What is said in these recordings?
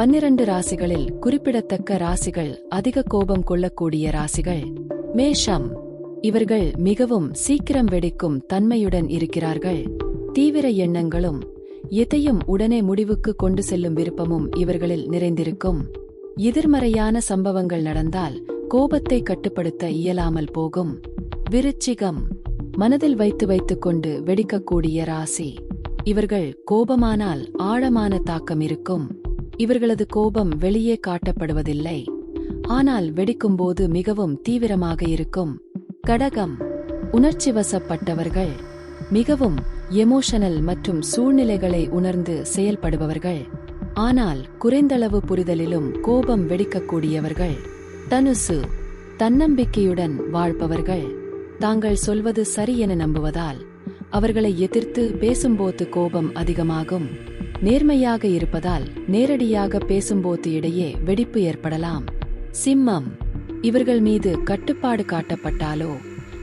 பன்னிரண்டு ராசிகளில் குறிப்பிடத்தக்க ராசிகள் அதிக கோபம் கொள்ளக்கூடிய ராசிகள். மேஷம். இவர்கள் மிகவும் சீக்கிரம் வெடிக்கும் தன்மையுடன் இருக்கிறார்கள். தீவிர எண்ணங்களும் எதையும் உடனே முடிவுக்கு கொண்டு செல்லும் விருப்பமும் இவர்களில் நிறைந்திருக்கும். எதிர்மறையான சம்பவங்கள் நடந்தால் கோபத்தை கட்டுப்படுத்த இயலாமல் போகும். விருச்சிகம். மனதில் வைத்து வைத்துக் கொண்டு வெடிக்கக்கூடிய ராசி. இவர்கள் கோபமானால் ஆழமான தாக்கம் இருக்கும். இவர்களது கோபம் வெளியே காட்டப்படுவதில்லை. ஆனால் வெடிக்கும்போது மிகவும் தீவிரமாக இருக்கும். கடகம். உணர்ச்சி வசப்பட்டவர்கள். மிகவும் எமோஷனல் மற்றும் சூழ்நிலைகளை உணர்ந்து செயல்படுபவர்கள். ஆனால் குறைந்தளவு புரிதலிலும் கோபம் வெடிக்கக்கூடியவர்கள். தனுசு. தன்னம்பிக்கையுடன் வாழ்பவர்கள். தாங்கள் சொல்வது சரி என நம்புவதால் அவர்களை எதிர்த்து பேசும்போது கோபம் அதிகமாகும். நேர்மையாக இருப்பதால் நேரடியாக பேசும்போது இடையே வெடிப்பு ஏற்படலாம். சிம்மம் இவர்கள் மீது கட்டுப்பாடு காட்டப்பட்டாலோ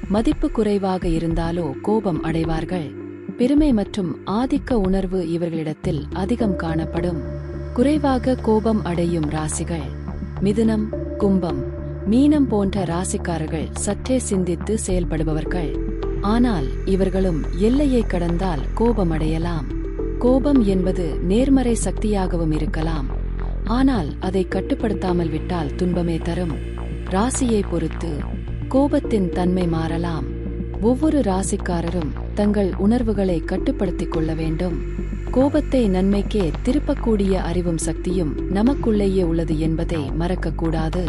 மதிப்பு குறைவாக இருந்தாலோ கோபம் அடைவார்கள். பெருமை மற்றும் ஆதிக்க உணர்வு இவர்களிடத்தில் அதிகம் காணப்படும். குறைவாக கோபம் அடையும் ராசிகள். மிதுனம் கும்பம் மீனம் போன்ற ராசிக்காரர்கள் சற்றே சிந்தித்து செயல்படுபவர்கள். ஆனால் இவர்களும் எல்லையை கடந்தால் கோபமடையலாம். கோபம் என்பது நேர்மறை சக்தியாகவும் இருக்கலாம். ஆனால் அதை கட்டுப்படுத்தாமல் விட்டால் துன்பமே தரும். ராசியை பொறுத்து கோபத்தின் தன்மை மாறலாம். ஒவ்வொரு ராசிக்காரரும் தங்கள் உணர்வுகளை கட்டுப்படுத்திக் கொள்ள வேண்டும். கோபத்தை நன்மைக்கே திருப்பக்கூடிய அறிவும் சக்தியும் நமக்குள்ளேயே உள்ளது என்பதை மறக்கக்கூடாது.